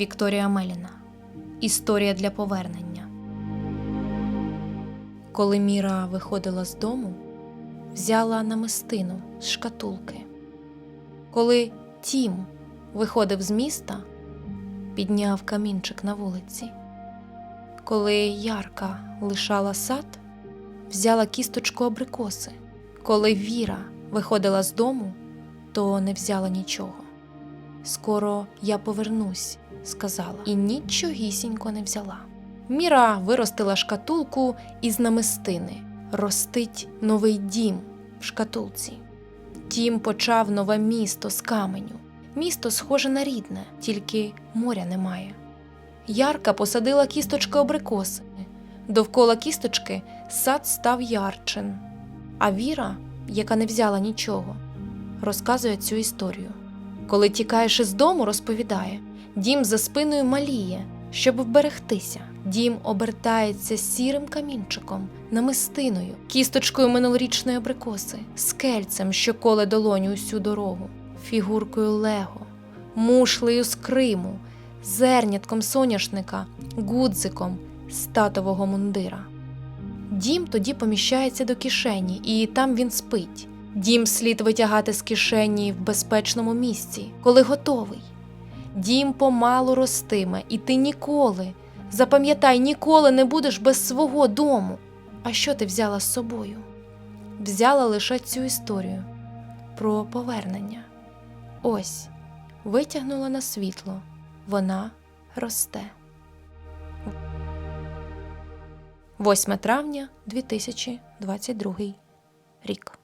Вікторія Меліна. Історія для повернення. Коли Міра виходила з дому, взяла намистину з шкатулки. Коли Тім виходив з міста, підняв камінчик на вулиці. Коли Ярка лишала сад, взяла кісточку абрикоси. Коли Віра виходила з дому, то не взяла нічого. Скоро я повернусь, сказала, і нічогісінько не взяла. Міра виростила шкатулку із намистини, ростить новий дім в шкатулці. Тім почав нове місто з каменю. Місто схоже на рідне, тільки моря немає. Ярка посадила кісточки абрикоси. Довкола кісточки сад став ярчин. А Віра, яка не взяла нічого, розказує цю історію. Коли тікаєш із дому, розповідає, дім за спиною маліє, щоб вберегтися. Дім обертається сірим камінчиком, намистиною, кісточкою минулорічної абрикоси, скельцем, що коле долоню усю дорогу, фігуркою лего, мушлею з Криму, зернятком соняшника, гудзиком статового мундира. Дім тоді поміщається до кишені, і там він спить. Дім слід витягати з кишені в безпечному місці, коли готовий. Дім помалу ростиме, і ти ніколи, запам'ятай, ніколи не будеш без свого дому. А що ти взяла з собою? Взяла лише цю історію про повернення. Ось витягнула на світло, вона росте. 8 травня 2022 рік.